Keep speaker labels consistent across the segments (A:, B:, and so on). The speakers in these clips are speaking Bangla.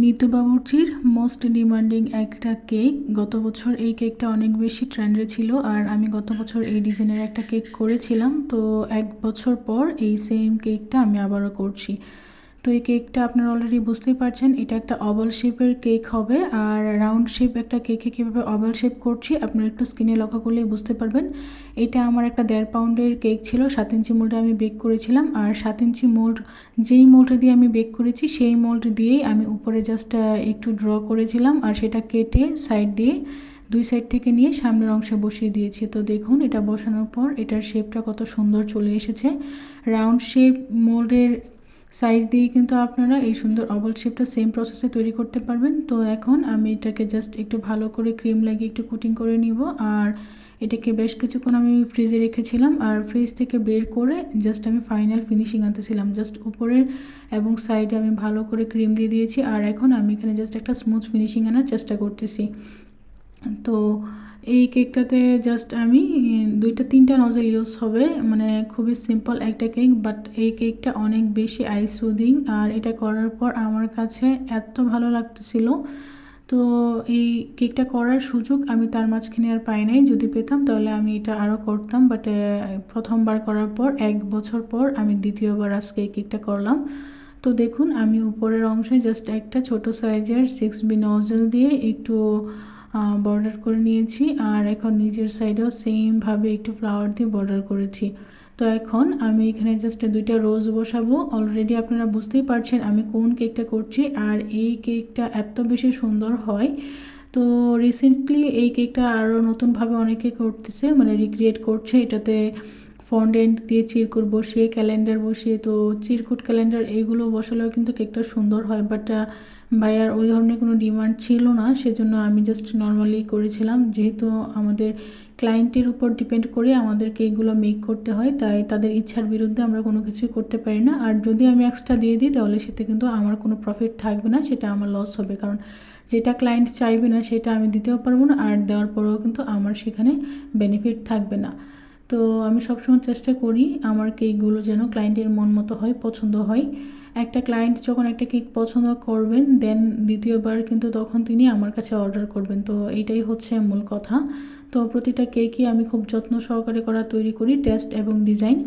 A: নিতু বাবুর্চির মোস্ট ডিমান্ডিং একটা কেক গত বছর এই কেকটা অনেক বেশি ট্রেন্ডে ছিল আর আমি গত বছর এই ডিজাইনের একটা কেক করেছিলাম। তো এক বছর পর এই সেম কেকটা আমি আবারও করছি। তো এই কেকটা আপনারা অলরেডি বুঝতেই পারছেন, এটা একটা অবল শেপের কেক হবে। আর রাউন্ড শেপ একটা কেকে কীভাবে অবল শেপ করছি, আপনারা একটু স্কিনে লক্ষ্য করলেই বুঝতে পারবেন। এটা আমার একটা দেড় পাউন্ডের কেক ছিল, সাত ইঞ্চি মোল্ডে আমি বেক করেছিলাম। আর সাত ইঞ্চি মোল্ড যেই মোল্ডে দিয়ে আমি বেক করেছি, সেই মোল্ড দিয়েই আমি উপরে জাস্ট একটু ড্র করেছিলাম। আর সেটা কেটে সাইড দিয়ে দুই সাইড থেকে নিয়ে সামনের অংশে বসিয়ে দিয়েছি। তো দেখুন, এটা বসানোর পর এটার শেপটা কত সুন্দর চলে এসেছে। রাউন্ড শেপ মোল্ডের সাইজ দিয়ে কিন্তু আপনারা এই সুন্দর অবল শেপটা সেম প্রসেসে তৈরি করতে পারবেন। তো এখন আমি এটাকে জাস্ট একটু ভালো করে ক্রিম লাগিয়ে একটু কুটিং করে নিব। আর এটাকে বেশ কিছুক্ষণ আমি ফ্রিজে রেখেছিলাম। আর ফ্রিজ থেকে বের করে জাস্ট আমি ফাইনাল ফিনিশিং আনতেছিলাম। জাস্ট উপরের এবং সাইডে আমি ভালো করে ক্রিম দিয়ে দিয়েছি। আর এখন আমি এখানে জাস্ট একটা স্মুথ ফিনিশিং আনার চেষ্টা করতেছি। তো এই কেকটাতে জাস্ট আমি, দুইটা, তিনটা নজেল ইউজ হবে। মানে খুবই সিম্পল একটা কেক বাট এই কেকটা অনেক বেশি আই সুদিং আর এটা করার পর আমার কাছে এত ভালো লাগতেছিল। তো এই কেকটা করার সুযোগ আমি তার মাঝখানে আর পাই নাই। যদি পেতাম তাহলে আমি এটা আরও করতাম বাট প্রথমবার করার পর, এক বছর পর আমি দ্বিতীয়বার আজকে এই কেকটা করলাম। তো দেখুন, আমি উপরের অংশে জাস্ট একটা ছোট সাইজের সিক্স বি নজেল দিয়ে একটু বর্ডার করে নিয়েছি আর এখন নিচের সাইডেও সেমভাবে একটু ফ্লাওয়ার দিয়ে বর্ডার করেছি। তো এখন আমি এখানে জাস্ট দুইটা রোজ বসাবো। অলরেডি আপনারা বুঝতেই পারছেন আমি কোন কেকটা করছি আর এই কেকটা এত বেশি সুন্দর হয়। তো রিসেন্টলি এই কেকটা আরও নতুনভাবে অনেকে করতেছে মানে রিক্রিয়েট করছে। এটাতে ফন্ডেন্ট দিয়ে চিরকুট বসিয়ে ক্যালেন্ডার বসিয়ে, তো চিরকুট ক্যালেন্ডার এইগুলো বসালেও কিন্তু কেকটা সুন্দর হয় বাট ভাইয়ার ওই ধরনের কোনো ডিমান্ড ছিল না, সেজন্য আমি জাস্ট নর্মালি করেছিলাম। যেহেতু আমাদের ক্লায়েন্টের উপর ডিপেন্ড করে আমাদের কেকগুলো মেক করতে হয়, তাই তাদের ইচ্ছার বিরুদ্ধে আমরা কোনো কিছুই করতে পারি না। আর যদি আমি এক্সট্রা দিয়ে দিই, তাহলে সেটা কিন্তু আমার কোনো প্রফিট থাকবে না, সেটা আমার লস হবে, কারণ যেটা ক্লায়েন্ট চাইবে না, সেটা আমি দিতেও পারব না, আর দেওয়ার পরেও কিন্তু আমার সেখানে বেনিফিট থাকবে না। তো আমি সবসময় চেষ্টা করি আমার কেকগুলো যেন ক্লায়েন্টের মন মতো হয়, পছন্দ হয়। একটা ক্লায়েন্ট যখন একটা কেক পছন্দ করবেন দেন দ্বিতীয়বার কিন্তু তখন তিনি আমার কাছে অর্ডার করবেন। তো এইটাই হচ্ছে মূল কথা। তো প্রতিটা কেকই আমি খুব যত্ন সহকারে করা তৈরি করি টেস্ট এবং ডিজাইন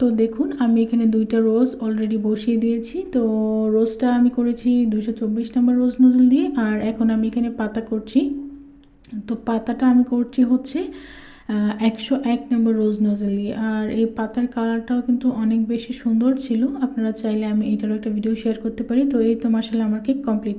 A: তো দেখুন, আমি এখানে দুইটা রোজ অলরেডি বসিয়ে দিয়েছি। তো রোজটা আমি করেছি দুশো চব্বিশ নম্বর রোজ নজল দিয়ে, আর এখন আমি এখানে পাতা করছি। তো পাতাটা আমি করছি হচ্ছে একশো এক নম্বর রোজ নজলি আর এই পাতার কালারটাও কিন্তু অনেক বেশি সুন্দর ছিল। আপনারা চাইলে আমি এটারও একটা ভিডিও শেয়ার করতে পারি। তো এই তো মাসালে আমার কেক কমপ্লিট